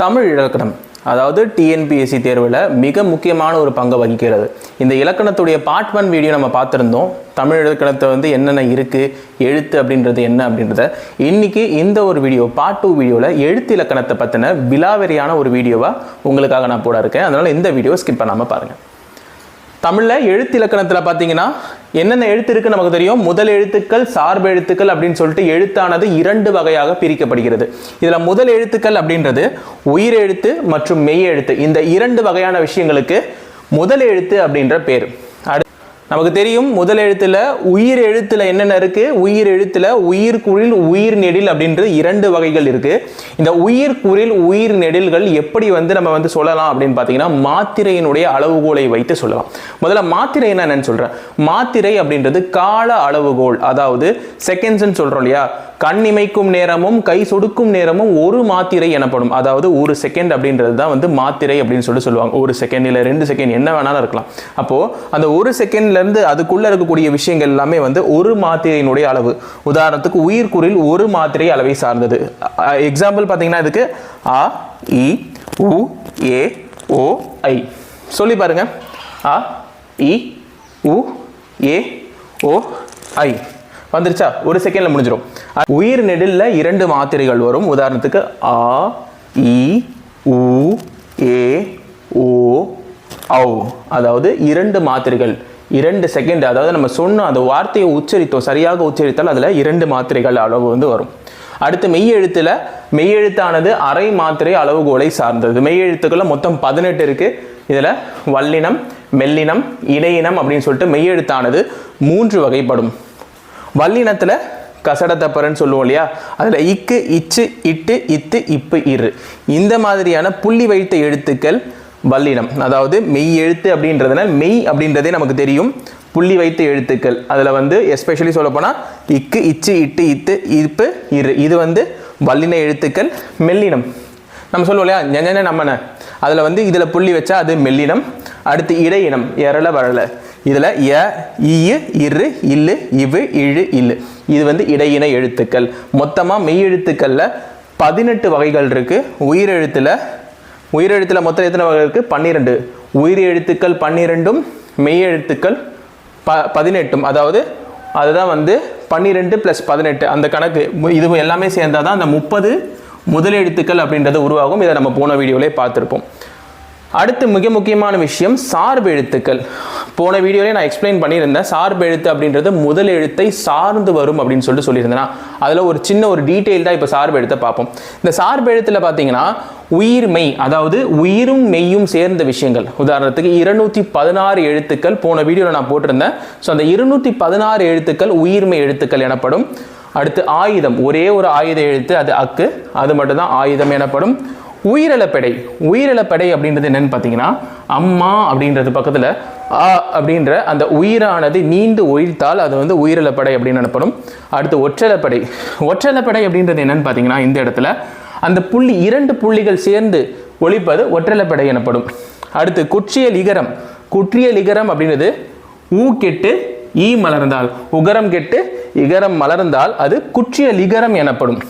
தமிழ் இலக்கணம் அதாவது டிஎன்பிஎஸ்சி தேர்வில் மிக முக்கியமான ஒரு பங்கை வகிக்கிறது. இந்த இலக்கணத்துடைய பார்ட் ஒன் வீடியோ நம்ம பார்த்துருந்தோம். தமிழ் இலக்கணத்தை வந்து என்னென்ன இருக்குது எழுத்து அப்படின்றது என்ன அப்படின்றத. இன்றைக்கி இந்த ஒரு வீடியோ பார்ட் டூ வீடியோவில் எழுத்து இலக்கணத்தை பற்றின விலாவரியான ஒரு வீடியோவாக உங்களுக்காக நான் போட இருக்கேன். அதனால் இந்த வீடியோ ஸ்கிப் பண்ணாமல் பாருங்கள் தமிழில் எழுத்து இலக்கணத்தில் பார்த்தீங்கன்னா என்னென்ன எழுத்து இருக்குன்னு நமக்கு தெரியும்? முதல் எழுத்துக்கள் சார்பு எழுத்துக்கள் அப்படின்னு சொல்லிட்டு எழுத்தானது இரண்டு வகையாக பிரிக்கப்படுகிறது. இதில் முதல் எழுத்துக்கள் அப்படின்றது உயிர் எழுத்து மற்றும் மெய் எழுத்து. இந்த இரண்டு வகையான விஷயங்களுக்கு முதல் எழுத்து அப்படின்ற பேர். நமக்கு தெரியும் முதல் எழுத்துல உயிர் எழுத்துல என்னென்ன இருக்கு? உயிர் எழுத்துல உயிர் குரில் உயிர் நெடில் அப்படின்றது இரண்டு வகைகள் இருக்கு. இந்த உயிர் குரில் உயிர் நெடில்கள் எப்படி வந்து நம்ம வந்து சொல்லலாம் அப்படின்னு பார்த்தீங்கன்னா மாத்திரையினுடைய அளவுகோலை வைத்து சொல்லலாம். முதல்ல மாத்திரை என்னன்னு சொல்றேன். மாத்திரை அப்படின்றது கால அளவுகோல் அதாவது செகண்ட்ஸ்ன்னு சொல்றோம் இல்லையா? கண் இமைக்கும் நேரமும் கை சொடுக்கும் நேரமும் ஒரு மாத்திரை எனப்படும். அதாவது ஒரு செகண்ட் அப்படின்றது தான் வந்து மாத்திரை அப்படின்னு சொல்லி சொல்லுவாங்க. ஒரு செகண்ட் இல்லை ரெண்டு செகண்ட் என்ன வேணாலும் இருக்கலாம். அப்போது அந்த ஒரு செகண்ட்லேருந்து அதுக்குள்ளே இருக்கக்கூடிய விஷயங்கள் எல்லாமே வந்து ஒரு மாத்திரையினுடைய அளவு. உதாரணத்துக்கு உயிர்குறில் ஒரு மாத்திரை அளவை சார்ந்தது. எக்ஸாம்பிள் பார்த்தீங்கன்னா இதுக்கு ஆ இ உ ஏ ஓ ஐ. சொல்லி பாருங்க. ஆ இ உ ஏ ஓ ஐ. வந்துருச்சா? ஒரு செகண்டில் முடிஞ்சிடும் உயிர் நெடில் இரண்டு மாத்திரைகள் வரும். உதாரணத்துக்கு ஆ இ உ ஏ ஓ ஔ. அதாவது இரண்டு மாத்திரைகள். இரண்டு செகண்ட் அதாவது நம்ம சொன்ன அந்த வார்த்தையை உச்சரித்தோம் சரியாக உச்சரித்தால் அதில் இரண்டு மாத்திரைகள் அளவு வந்து வரும். அடுத்து மெய்யெழுத்தில் மெய்யெழுத்தானது அரை மாத்திரை அளவுகோலை சார்ந்தது. மெய்யெழுத்துக்களை மொத்தம் பதினெட்டு இருக்கு. இதில் வல்லினம் மெல்லினம் இடையினம் அப்படின்னு சொல்லிட்டு மெய்யெழுத்தானது மூன்று வகைப்படும். வல்லினத்தில் கசடத்தப்பரன்னு சொல்லுவோம் இல்லையா? அதில் இக்கு இச்சு இட்டு இத்து இப்பு இரு. இந்த மாதிரியான புள்ளி வைத்த எழுத்துக்கள் வல்லினம். அதாவது மெய் எழுத்து அப்படின்றதுனால மெய் அப்படின்றதே நமக்கு தெரியும். புள்ளி வைத்த எழுத்துக்கள். அதில் வந்து எஸ்பெஷலி சொல்லப்போனால் இக்கு இச்சு இட்டு இத்து இப்பு இரு. இது வந்து வல்லின எழுத்துக்கள் மெல்லினம். நம்ம சொல்லுவோம் இல்லையா? ஞன நம்மன. அதில் வந்து இதில் புள்ளி வச்சா அது மெல்லினம். அடுத்து இடையினம் எரள வரல இதில் எ இயு இரு இல்லு இவு இழு இல்லு. இது வந்து இடையின எழுத்துக்கள். மொத்தமாக மெய் எழுத்துக்களில் பதினெட்டு வகைகள் இருக்குது உயிரெழுத்தில் உயிரெழுத்தில் மொத்தம் எத்தனை வகை இருக்குது பன்னிரெண்டு. உயிர் எழுத்துக்கள் பன்னிரெண்டும் மெய் எழுத்துக்கள் ப பதினெட்டும். அதாவது அதுதான் வந்து பன்னிரெண்டு ப்ளஸ் பதினெட்டு. அந்த கணக்கு மு- இது எல்லாமே சேர்ந்தாதான் தான் அந்த முப்பது முதல் எழுத்துக்கள் அப்படின்றது உருவாகும். இதை நம்ம போன வீடியோவிலே பார்த்துருப்போம். அடுத்து மிக முக்கியமான விஷயம் சார்பு எழுத்துக்கள். போன வீடியோலேயே நான் எக்ஸ்பிளைன் பண்ணியிருந்தேன். சார்பு எழுத்து அப்படின்றது முதல் எழுத்தை சார்ந்து வரும் அப்படின்னு சொல்லிட்டு சொல்லியிருந்தேன்னா அதில் ஒரு சின்ன ஒரு டீட்டெயில் தான் இப்போ சார்பு எழுத்தை பார்ப்போம். இந்த சார்பு எழுத்தில் பார்த்தீங்கன்னா உயிர் மெய் அதாவது உயிரும் மெய்யும் சேர்ந்த விஷயங்கள். உதாரணத்துக்கு இருநூத்தி பதினாறு எழுத்துக்கள் போன வீடியோவில் நான் போட்டிருந்தேன். ஸோ அந்த இருநூத்தி பதினாறு எழுத்துக்கள் உயிர்மெய் எழுத்துக்கள் எனப்படும். அடுத்து ஆயுதம் ஒரே ஒரு ஆயுத எழுத்து அது அக்கு அது மட்டும்தான் ஆயுதம் எனப்படும். உயிரிழப்படை. உயிரிழப்படை அப்படின்றது என்னன்னு பார்த்தீங்கன்னா அம்மா அப்படின்றது பக்கத்தில் ஆ அப்படின்ற அந்த உயிரானது நீண்டு ஒழித்தால் அது வந்து உயிரிழப்படை அப்படின்னு எனப்படும் அடுத்து ஒற்றலப்படை. ஒற்றலப்படை அப்படின்றது என்னன்னு பார்த்தீங்கன்னா இந்த இடத்துல அந்த புள்ளி இரண்டு புள்ளிகள் சேர்ந்து ஒழிப்பது ஒற்றலப்படை எனப்படும். அடுத்து குற்றிய லிகரம் குற்றிய லிகரம் அப்படின்றது ஊ கெட்டு ஈ மலர்ந்தால். உகரம் கெட்டு இகரம் மலர்ந்தால் அது குற்றிய லிகரம் எனப்படும்.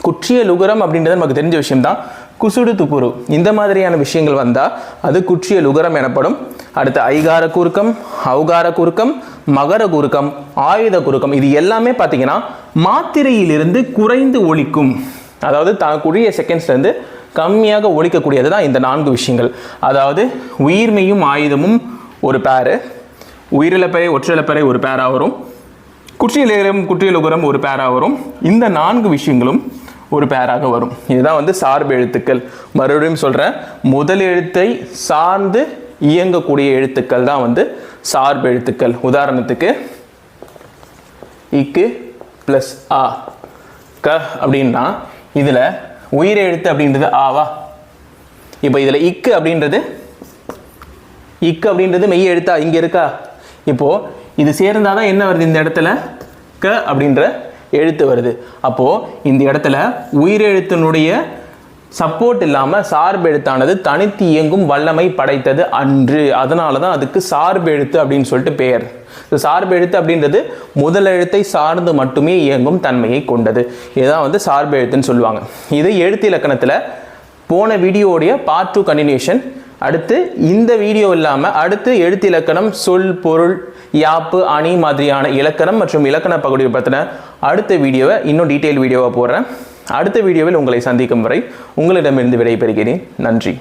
குற்றிய லுகரம் அப்படின்றது நமக்கு தெரிஞ்ச விஷயம்தான். குசுடு துப்புரு. இந்த மாதிரியான விஷயங்கள் வந்தால் அது குற்றியல் உகரம் எனப்படும். அடுத்து ஐகார குறுக்கம் அவுகார குறுக்கம் மகர குறுக்கம் ஆயுத குறுக்கம் இது எல்லாமே பார்த்தீங்கன்னா மாத்திரையிலிருந்து குறைந்து ஒழிக்கும். அதாவது தனக்குரிய செகண்ட்ஸ்லேருந்து கம்மியாக ஒழிக்கக்கூடியது தான் இந்த நான்கு விஷயங்கள். அதாவது உயிர்மையும் ஆயுதமும் ஒரு பேரு உயிரிழப்பறை ஒற்றிழப்பறை ஒரு பேராக வரும். குற்றியலிகரம் குற்றியலுகரம் ஒரு பேராக வரும். இந்த நான்கு விஷயங்களும் ஒரு பேராக வரும். இதுதான் வந்து சார்பு எழுத்துக்கள். மறுபடியும் சொல்கிறேன் முதல் எழுத்தை சார்ந்து இயங்கக்கூடிய எழுத்துக்கள் தான் வந்து சார்பு எழுத்துக்கள். உதாரணத்துக்கு இக்கு ப்ளஸ் ஆ. க அப்படின்னா இதில் உயிர் எழுத்து அப்படின்றது ஆவா? இப்போ இதில் இக்கு அப்படின்றது இக்கு அப்படின்றது மெய் எழுத்தா? இங்கே இருக்கா? இப்போது இது சேர்ந்தால் தான் என்ன வருது இந்த இடத்துல? க அப்படின்ற எழுத்து வருது. அப்போ இந்த இடத்துல உயிரெழுத்தினுடைய சப்போர்ட் இல்லாமல் சார்பு எழுத்தானது தனித்து இயங்கும் வல்லமை படைத்தது அன்று. அதனால தான் அதுக்கு சார்பு எழுத்து அப்படின்னு சொல்லிட்டு பெயர். இந்த சார்பு எழுத்து அப்படின்றது முதல் எழுத்தை சார்ந்து மட்டுமே இயங்கும் தன்மையை கொண்டது. இதுதான் வந்து சார்பு எழுத்துன்னு சொல்லுவாங்க. இது எழுத்து இலக்கணத்தில் போன வீடியோடைய பார்ட் டூ கண்டினியூஷன் அடுத்து இந்த வீடியோ இல்லாமல் அடுத்து எழுத்து இலக்கணம் சொல் பொருள் யாப்பு அணி மாதிரியான இலக்கணம் மற்றும் இலக்கண பகுதியை பற்றின அடுத்த வீடியோவை இன்னும் டீட்டெயில் வீடியோவாக போடுறேன். அடுத்த வீடியோவில் உங்களை சந்திக்கும் வரை உங்களிடமிருந்து விடைபெறுகிறேன். நன்றி.